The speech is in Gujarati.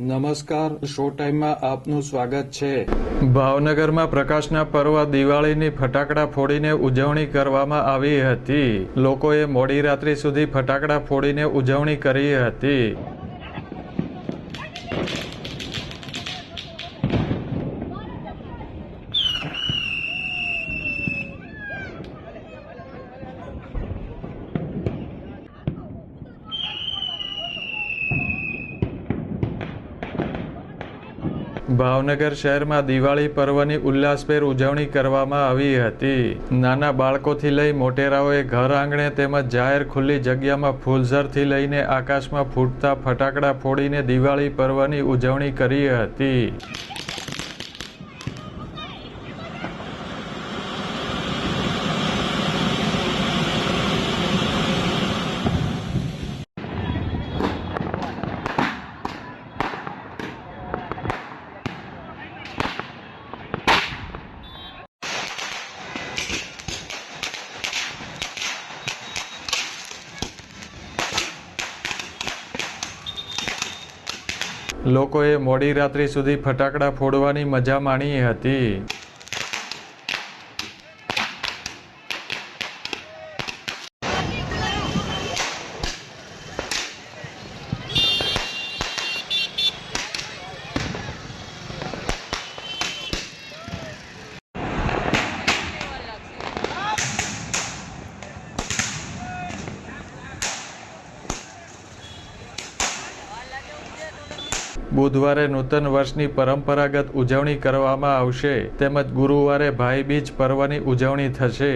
નમસ્કાર, શો ટાઈમમાં આપનું સ્વાગત છે. ભાવનગરમાં પ્રકાશના પર્વ દિવાળીની ફટાકડા ફોડીને ઉજવણી કરવામાં આવી હતી. લોકોએ મોડી રાત્રિ સુધી ફટાકડા ફોડીને ઉજવણી કરી હતી. ભાવનગર શહેરમાં દિવાળી પર્વની ઉલ્લાસભેર ઉજવણી કરવામાં આવી હતી. નાના બાળકોથી લઈ મોટેરાઓએ ઘર આંગણે તેમજ જાહેર ખુલ્લી જગ્યામાં ફૂલઝરથી લઈને આકાશમાં ફૂટતા ફટાકડા ફોડીને દિવાળી પર્વની ઉજવણી કરી હતી. લોકોએ મોડી રાત્રિ સુધી ફટાકડા ફોડવાની મજા માણી હતી. બુધવારે નૂતન વર્ષની પરંપરાગત ઉજવણી કરવામાં આવશે. તેમજ ગુરુવારે ભાઈબીજ પર્વની ઉજવણી થશે.